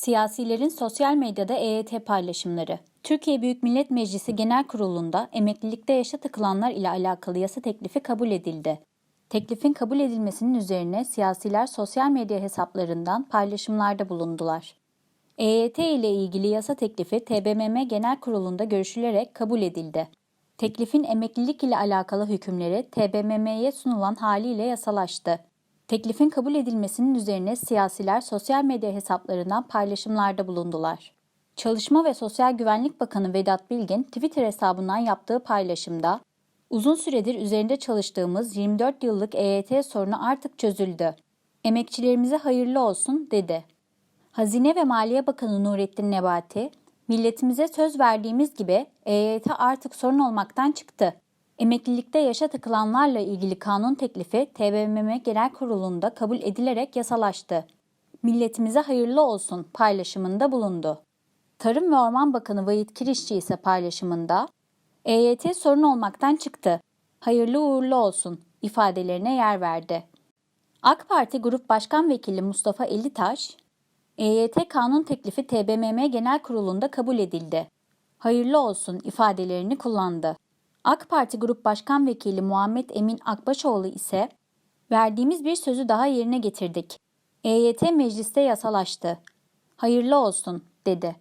Siyasilerin sosyal medyada EYT paylaşımları. Türkiye Büyük Millet Meclisi Genel Kurulu'nda emeklilikte yaşa takılanlar ile alakalı yasa teklifi kabul edildi. Teklifin kabul edilmesinin üzerine siyasiler sosyal medya hesaplarından paylaşımlarda bulundular. EYT ile ilgili yasa teklifi TBMM Genel Kurulu'nda görüşülerek kabul edildi. Teklifin emeklilik ile alakalı hükümleri TBMM'ye sunulan haliyle yasalaştı. Teklifin kabul edilmesinin üzerine siyasiler sosyal medya hesaplarından paylaşımlarda bulundular. Çalışma ve Sosyal Güvenlik Bakanı Vedat Bilgin Twitter hesabından yaptığı paylaşımda Uzun süredir üzerinde çalıştığımız 24 yıllık EYT sorunu artık çözüldü. Emekçilerimize hayırlı olsun dedi. Hazine ve Maliye Bakanı Nurettin Nebati, milletimize söz verdiğimiz gibi EYT artık sorun olmaktan çıktı. Emeklilikte yaşa takılanlarla ilgili kanun teklifi TBMM Genel Kurulu'nda kabul edilerek yasalaştı. Milletimize hayırlı olsun paylaşımında bulundu. Tarım ve Orman Bakanı Vahit Kirişçi ise paylaşımında EYT sorun olmaktan çıktı. Hayırlı uğurlu olsun ifadelerine yer verdi. AK Parti Grup Başkan Vekili Mustafa Elitaş, EYT kanun teklifi TBMM Genel Kurulu'nda kabul edildi. Hayırlı olsun ifadelerini kullandı. AK Parti Grup Başkan Vekili Muhammed Emin Akbaşoğlu ise verdiğimiz bir sözü daha yerine getirdik. EYT mecliste yasalaştı. Hayırlı olsun dedi.